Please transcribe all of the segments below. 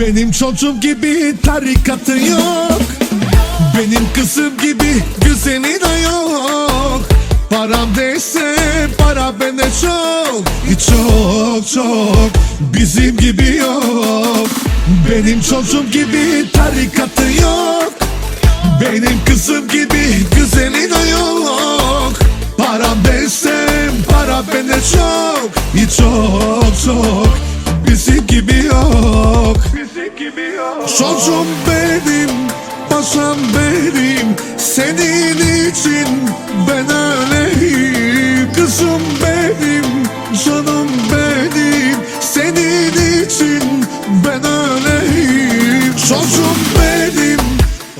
Benim çocuğum gibi tarikatı yok. Benim kızım gibi güzeli de yok. Param değilse para bende çok. Çok çok bizim gibi yok. Benim çocuğum gibi tarikatı yok. Benim kızım gibi güzeli de yok. Param desem para bende çok. Çok çok Bizim gibi yok Çocuğum benim, paşam benim Senin için ben öleyim Kızım benim, canım benim Senin için ben öleyim Çocuğum benim,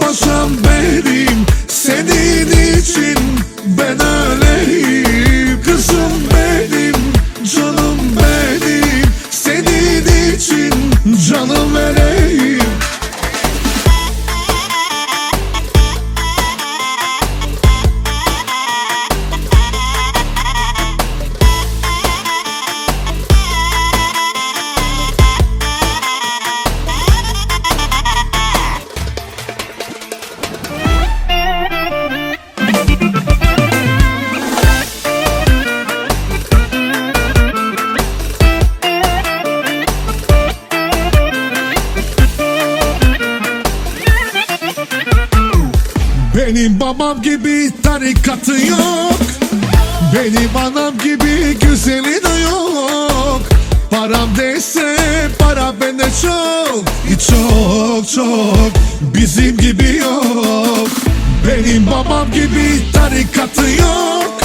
paşam benim Senin Benim babam gibi tarikatı yok. Benim anam gibi güzeli de yok. Param değilse para bende çok. Çok çok bizim gibi yok. Benim babam gibi tarikatı yok.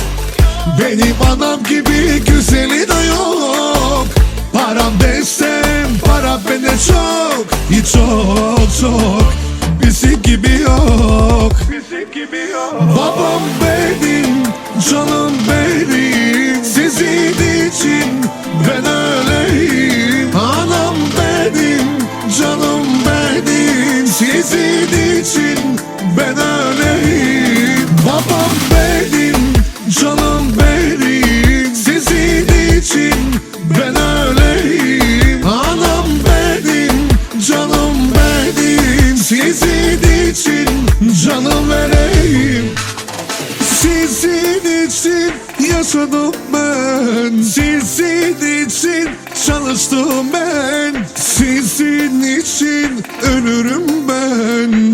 Benim anam gibi güzeli de yok. Param desem para bende çok. Çok çok gibi yok. Bizim gibi yok. Babam benim canım benim. Sizin için ben öleyim Anam benim canım benim. Sizin için ben öleyim Babam benim canım benim. Sizin için ben öleyim Anam benim canım benim. Sizin canım vereyim sizin için yaşadım ben. Sizin için çalıştım ben. Sizin için ölürüm ben